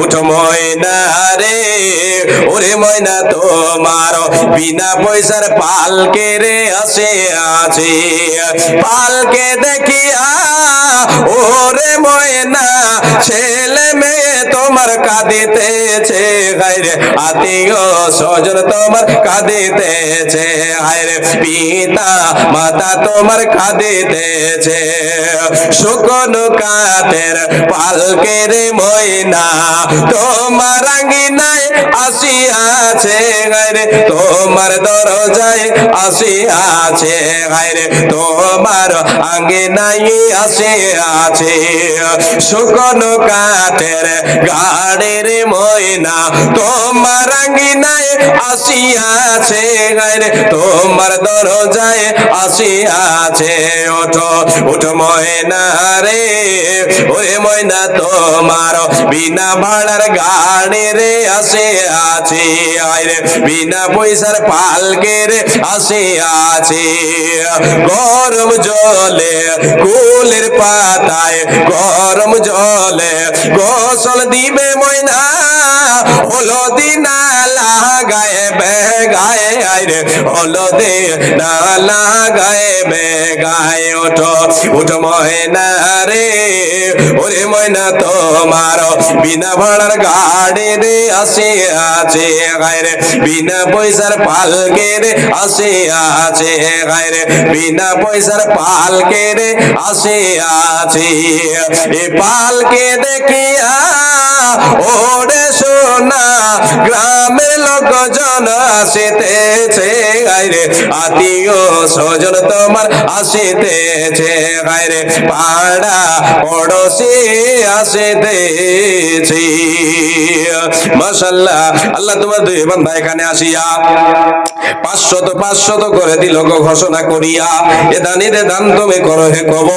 উঠ ময়না রে, ওরে ময়না তোমার বিনা পয়সার পালকে রে আসে আছে। পালকে দেখিয়া ওরে ময়না তোমার কাঁদিতেছে হায়রে আত্মীয় স্বজন তোমার কাঁদিতেছে, হায়রে পিতা মাতা তোমার কাঁদিতেছে। শুকনো কাতের পালকের ময়না তোমার আঙ্গিনায় আসিয়াছে, হায়রে তোমার দরজায় আসিয়াছে, হায়রে, তোমার আঙ্গিনায় আসিয়াছে। শুকনো কাঠের গাড়ির ময়না তোমার আঙ্গিনায় আসিয়াছে, হায়রে, তোমার দরজায় আসিয়াছে। ওঠো ওঠো ময়না রে ওরে ময়না তোমার বিনা ভাড়ার গাড়ি রে আসে আছে আরে বিনা পয়সার পালকে রে আসে আছে। গরম জলে কুলের পাতায় গরম জলে গোসল দিবে ময়না। হলদি না লাগায় বেগায় আরে হলদি না লাগায় বেগায় ওঠো। উঠো ময়না রে, ওরে ময়না তোমার। বিনা ভাড়ার গাড়ি রে আসে আছে গায়রে বিনা পয়সার পালকে রে আসে আছে গায়রে বিনা পয়সার পালকে রে আসে আছে। এ পালকে দেখিয়া ওরে সোনা গ্রামের লোকজন আসিতেছে গাইরে আত্মীয় স্বজন তোমার আসিতেছে গাইরে পাড়া পড়োশি আসিতেছে। মাশাল্লাহ, আল্লাহ তোমার দুই বান্দা এখানে আসিয়া পাঁচশত পাঁচশত করে দিল ঘোষণা করিয়া। এ দানি দানিরে দান তুমি করো, হে কবর।